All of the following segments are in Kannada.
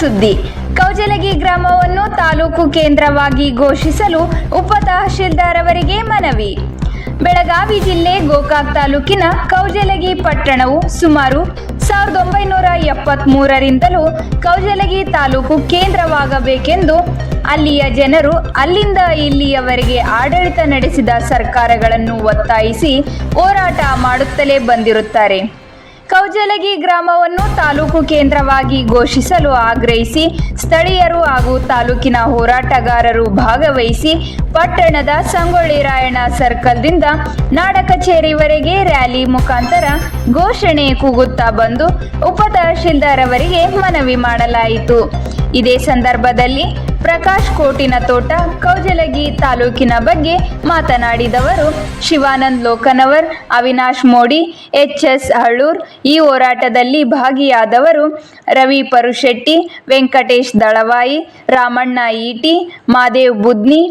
ಸುದ್ದಿ. ಕೌಜಲಗಿ ಗ್ರಾಮವನ್ನು ತಾಲೂಕು ಕೇಂದ್ರವಾಗಿ ಘೋಷಿಸಲು ಉಪ ತಹಶೀಲ್ದಾರ್ ಅವರಿಗೆ ಮನವಿ. ಬೆಳಗಾವಿ ಜಿಲ್ಲೆ ಗೋಕಾಕ್ ತಾಲೂಕಿನ ಕೌಜಲಗಿ ಪಟ್ಟಣವು ಸುಮಾರು ಸಾವಿರದ ಒಂಬೈನೂರ ಎಪ್ಪತ್ತ್ಮೂರರಿಂದಲೂ ಕೌಜಲಗಿ ತಾಲೂಕು ಕೇಂದ್ರವಾಗಬೇಕೆಂದು ಅಲ್ಲಿಯ ಜನರು ಅಲ್ಲಿಂದ ಇಲ್ಲಿಯವರೆಗೆ ಆಡಳಿತ ನಡೆಸಿದ ಸರ್ಕಾರಗಳನ್ನು ಒತ್ತಾಯಿಸಿ ಹೋರಾಟ ಮಾಡುತ್ತಲೇ ಬಂದಿರುತ್ತಾರೆ. ಕೌಜಲಗಿ ಗ್ರಾಮವನ್ನು ತಾಲೂಕು ಕೇಂದ್ರವಾಗಿ ಘೋಷಿಸಲು ಆಗ್ರಹಿಸಿ ಸ್ಥಳೀಯರು ಹಾಗೂ ತಾಲೂಕಿನ ಹೋರಾಟಗಾರರು ಭಾಗವಹಿಸಿ ಪಟ್ಟಣದ ಸಂಗೊಳ್ಳಿ ರಾಯಣ್ಣ ಸರ್ಕಲ್ದಿಂದ ನಾಡ ಕಚೇರಿವರೆಗೆ ರ್ಯಾಲಿ ಮುಖಾಂತರ ಘೋಷಣೆ ಕೂಗುತ್ತಾ ಬಂದು ಉಪ ತಹಶೀಲ್ದಾರ್ ಅವರಿಗೆ ಮನವಿ ಮಾಡಲಾಯಿತು. ಇದೇ ಸಂದರ್ಭದಲ್ಲಿ ಪ್ರಕಾಶ್ ಕೋಟಿನ ತೋಟ ಕೌಜಲಗಿ ತಾಲೂಕಿನ ಬಗ್ಗೆ ಮಾತನಾಡಿದವರು ಶಿವಾನಂದ್ ಲೋಕನವರ್, ಅವಿನಾಶ್ ಮೋಡಿ ಎಚ್ ಎಸ್ ಹಳ್ಳೂರ್ ಈ ಹೋರಾಟದಲ್ಲಿ ಭಾಗಿಯಾದವರು ರವಿ ಪರುಶೆಟ್ಟಿ, ವೆಂಕಟೇಶ್ ದಳವಾಯಿ, ರಾಮಣ್ಣ ಈಟಿ, ಮಾದೇವ್ ಬುದ್ನಿ,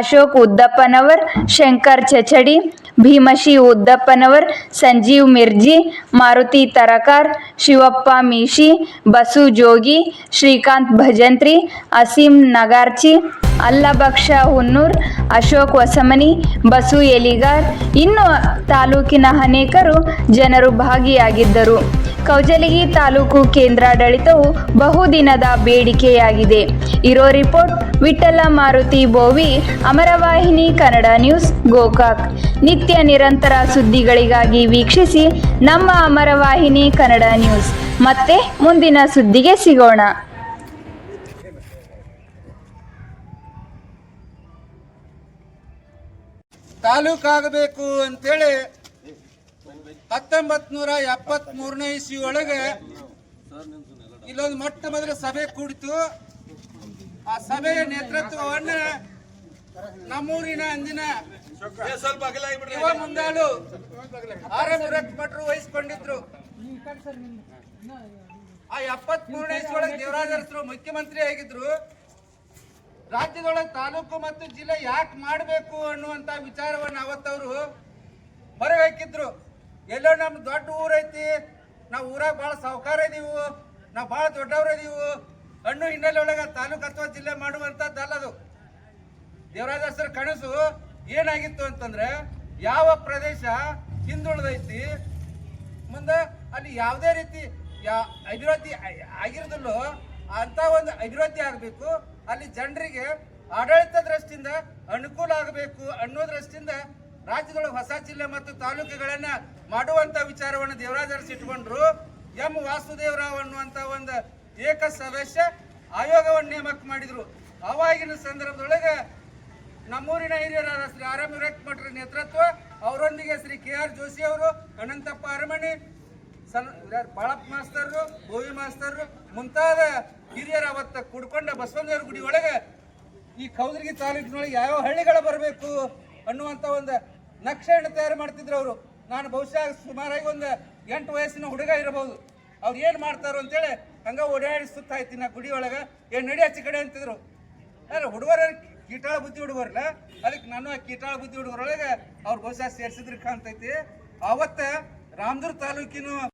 ಅಶೋಕ್ ಉದ್ದಪ್ಪನವರ್, ಶಂಕರ್ ಚಚಡಿ ಭೀಮಶಿ ಉದ್ದಪ್ಪನವರ್, ಸಂಜೀವ್ ಮಿರ್ಜಿ, ಮಾರುತಿ ತರಕಾರ್, ಶಿವಪ್ಪ ಮೀಶಿ, ಬಸು ಜೋಗಿ, ಶ್ರೀಕಾಂತ್ ಭಜಂತ್ರಿ, ಅಸೀಂ ನಗಾರ್ಚಿ ಅಲ್ಲಭಕ್ಷ ಹುನ್ನೂರ್, ಅಶೋಕ್ ಹೊಸಮನಿ, ಬಸು ಎಲಿಗಾರ್, ಇನ್ನು ತಾಲೂಕಿನ ಅನೇಕರು ಜನರು ಭಾಗಿಯಾಗಿದ್ದರು. ಕೌಜಲಗಿ ತಾಲೂಕು ಕೇಂದ್ರಾಡಳಿತವು ಬಹುದಿನದ ಬೇಡಿಕೆಯಾಗಿದೆ. ಇರೋ ರಿಪೋರ್ಟ್ ವಿಠಲ ಮಾರುತಿ ಬೋವಿ, ಅಮರವಾಹಿನಿ ಕನ್ನಡ ನ್ಯೂಸ್, ಗೋಕಾಕ್. ನಿತ್ಯ ನಿರಂತರ ಸುದ್ದಿಗಳಿಗಾಗಿ ವೀಕ್ಷಿಸಿ ನಮ್ಮ ಅಮರವಾಹಿನಿ ಕನ್ನಡ ನ್ಯೂಸ್. ಮತ್ತೆ ಮುಂದಿನ ಸುದ್ದಿಗೆ ಸಿಗೋಣ. ತಾಲೂಕಾಗಬೇಕು ಅಂತೇಳಿ ಹತ್ತೊಂಬತ್ ನೂರ ಎಪ್ಪತ್ ಮೂರನೇ ಇಸ್ವಿ ಒಳಗೆ ಇಲ್ಲೊಂದು ಮೊಟ್ಟ ಮೊದಲ ಸಭೆ ಕೂಡಿತು. ಆ ಸಭೆಯ ನೇತೃತ್ವವನ್ನು ನಮ್ಮೂರಿನ ಅಂದಿನ ಯುವ ಮುಂದಾಳು ಆರ್ ವಹಿಸ್ಕೊಂಡಿದ್ರು. ಆ ಎಪ್ಪತ್ ಮೂರನೇ ಇಸ್ವಿ ಒಳಗೆ ದೇವರಾಜ ಅರಸರು ಮುಖ್ಯಮಂತ್ರಿ ಆಗಿದ್ರು. ರಾಜ್ಯದೊಳಗೆ ತಾಲೂಕು ಮತ್ತು ಜಿಲ್ಲೆ ಯಾಕೆ ಮಾಡಬೇಕು ಅನ್ನುವಂತ ವಿಚಾರವನ್ನು ಅವತ್ತವರು ಹೊರಹಾಕಿದ್ರು. ಎಲ್ಲೋ ನಮ್ಮ ದೊಡ್ಡ ಊರೈತಿ ನಾವು ಊರಾಗ ಭಾಳ ಸಾವುಕಾರ ಇದೀವು. ನಾವು ಭಾಳ ದೊಡ್ಡವ್ರ ಇದೀವು. ಹಣ್ಣು ಹಿನ್ನೆಲೆ ಒಳಗೆ ತಾಲೂಕು ಅಥವಾ ಜಿಲ್ಲೆ ಮಾಡುವಂಥದ್ದಲ್ಲ ಅದು. ದೇವರಾಜ ಸರ್ ಕನಸು ಏನಾಗಿತ್ತು ಅಂತಂದ್ರೆ ಯಾವ ಪ್ರದೇಶ ಹಿಂದುಳಿದೈತಿ, ಮುಂದೆ ಅಲ್ಲಿ ಯಾವುದೇ ರೀತಿ ಯಾ ಅಭಿವೃದ್ಧಿ ಆಗಿರೋದಿಲ್ಲೋ ಅಂತ ಒಂದು ಅಭಿವೃದ್ಧಿ ಆಗಬೇಕು. ಅಲ್ಲಿ ಜನರಿಗೆ ಆಡಳಿತ ದೃಷ್ಟಿಯಿಂದ ಅನುಕೂಲ ಆಗಬೇಕು ಅನ್ನೋ ದೃಷ್ಟಿಯಿಂದ ರಾಜ್ಯದೊಳಗೆ ಹೊಸ ಜಿಲ್ಲೆ ಮತ್ತು ತಾಲೂಕುಗಳನ್ನ ಮಾಡುವಂತ ವಿಚಾರವನ್ನು ದೇವರಾಜ ಇಟ್ಕೊಂಡ್ರು. ಎಂ ವಾಸುದೇವರಾವ್ ಅನ್ನುವಂತ ಒಂದು ಏಕ ಸದಸ್ಯ ಆಯೋಗವನ್ನು ನೇಮಕ ಮಾಡಿದ್ರು. ಅವಾಗಿನ ಸಂದರ್ಭದೊಳಗೆ ನಮ್ಮೂರಿನ ಹಿರಿಯರಾದ ಶ್ರೀ ಆರ್ ಎಂ ಮಠರ ನೇತೃತ್ವ, ಅವರೊಂದಿಗೆ ಶ್ರೀ ಕೆ ಆರ್ ಜೋಶಿ ಅವರು, ಅನಂತಪ್ಪ ಅರಮಣಿ ಸನ್ ಬಾಳಪ್ಪ ಮಾಸ್ತರ್ರು, ಗೋವಿ ಮಾಸ್ತರ್ರು, ಮುಂತಾದ ಹಿರಿಯರ ಅವತ್ತ ಕುಡ್ಕೊಂಡ ಗುಡಿ ಒಳಗೆ ಈ ಕೌದರ್ಗಿ ತಾಲೂಕಿನೊಳಗೆ ಯಾವ್ಯಾವ ಹಳ್ಳಿಗಳು ಬರಬೇಕು? ಅನ್ನುವಂಥ ಒಂದು ನಕ್ಷೆಯನ್ನು ತಯಾರು ಮಾಡ್ತಿದ್ರು ಅವರು. ನಾನು ಬಹುಶಃ ಸುಮಾರಾಗಿ ಒಂದು ಎಂಟು ವಯಸ್ಸಿನ ಹುಡುಗ ಇರಬಹುದು. ಅವ್ರು ಏನು ಮಾಡ್ತಾರೋ ಅಂತೇಳಿ ಹಂಗೆ ಓಡಾಡಿ ಆಯ್ತು ನಾ ಗುಡಿ ಒಳಗೆ. ಏನು ನಡಿ ಹಚ್ಚಿ ಕಡೆ ಅಂತಿದ್ರು. ಅಲ್ಲ, ಹುಡುಗರ ಕೀಟಾಳ ಬುದ್ಧಿ ಹುಡುಗರಲ್ಲ? ಅದಕ್ಕೆ ನಾನು ಆ ಕೀಟಾಳ ಬುದ್ಧಿ ಹುಡುಗರೊಳಗೆ ಅವ್ರು ಬಹುಶಃ ಸೇರ್ಸಿದ್ರು ಕಾಣ್ತೈತಿ. ಅವತ್ತ ರಾಮದುರ್ ತಾಲೂಕಿನ